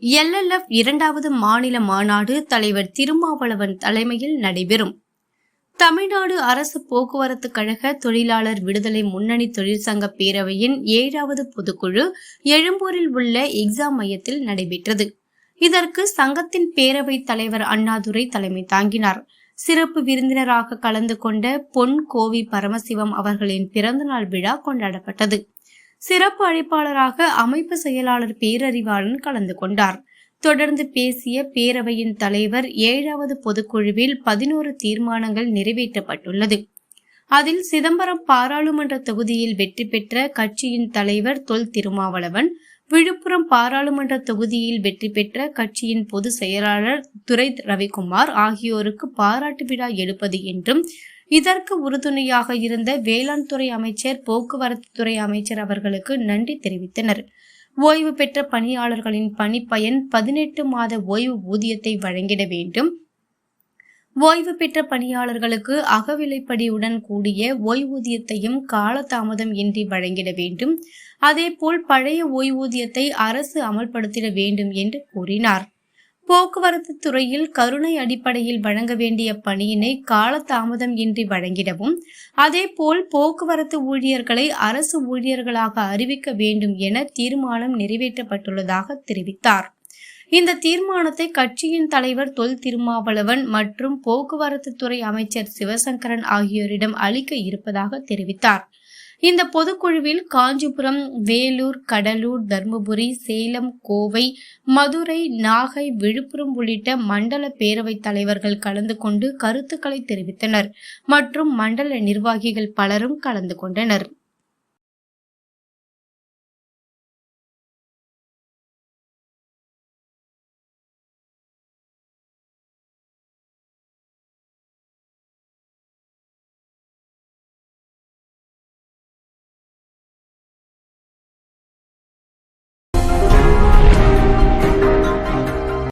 LLF இரண்டாவது மாநில மாநாடு தலைவர் திருமாவளவன் தலைமையில் நடைபெறும். தமிழ்நாடு அரசு போக்குவரத்து கழக தொழிலாளர் விடுதலை முன்னணி தொழிற்சங்க பேரவையின் ஏழாவது பொதுக்குழு எழும்பூரில் உள்ள எக்ஸாம் மையத்தில் நடைபெற்றது. இதற்கு சங்கத்தின் பேரவைத் தலைவர் அண்ணாதுரை தலைமை தாங்கினார். சிறப்பு விருந்தினராக கலந்து கொண்ட பொன் கோவி பரமசிவம் அவர்களின் பிறந்தநாள் விழா கொண்டாடப்பட்டது. சிறப்பு அழைப்பாளராக அமைப்பு செயலாளர் பேரறிவாளன் கலந்து கொண்டார். தொடர்ந்து பேசிய பேரவையின் தலைவர் ஏழாவது பொதுக்குழுவில் பதினோரு தீர்மானங்கள் நிறைவேற்றப்பட்டுள்ளது. அதில் சிதம்பரம் பாராளுமன்ற தொகுதியில் வெற்றி பெற்ற கட்சியின் தலைவர் தொல் திருமாவளவன் விழுப்புரம் பாராளுமன்ற தொகுதியில் வெற்றி பெற்ற கட்சியின் பொதுச் செயலாளர் துரை ரவிக்குமார் ஆகியோருக்கு பாராட்டு விழா எடுப்பது என்றும் இதற்கு உறுதுணையாக இருந்த வேளாண் துறை அமைச்சர் போக்குவரத்து துறை அமைச்சர் அவர்களுக்கு நன்றி தெரிவித்தனர். ஓய்வு பெற்ற பணியாளர்களின் பணிப்பயன் பதினெட்டு மாத ஓய்வு ஊதியத்தை வழங்கிட வேண்டும். ஓய்வு பெற்ற பணியாளர்களுக்கு அகவிலைப்படியுடன் கூடிய ஓய்வூதியத்தையும் காலதாமதம் இன்றி வழங்கிட வேண்டும். அதேபோல் பழைய ஓய்வூதியத்தை அரசு அமல்படுத்திட வேண்டும் என்று கூறினார். போக்குவரத்து துறையில் கருணை அடிப்படையில் வழங்க வேண்டிய பணியினை காலதாமதம் இன்றி வழங்கிடவும் அதேபோல் போக்குவரத்து ஊழியர்களை அரசு ஊழியர்களாக அறிவிக்க வேண்டும் என தீர்மானம் நிறைவேற்றப்பட்டுள்ளதாக தெரிவித்தார். இந்த தீர்மானத்தை கட்சியின் தலைவர் தொல் திருமாவளவன் மற்றும் போக்குவரத்து துறை அமைச்சர் சிவசங்கரன் ஆகியோரிடம் அளிக்க இருப்பதாக தெரிவித்தார். இந்த பொதுக்குழுவில் காஞ்சிபுரம் வேலூர் கடலூர் தருமபுரி சேலம் கோவை மதுரை நாகை விழுப்புரம் உள்ளிட்ட மண்டல பேரவைத் தலைவர்கள் கலந்து கொண்டு கருத்துக்களை தெரிவித்தனர். மற்றும் மண்டல நிர்வாகிகள் பலரும் கலந்து கொண்டனர்.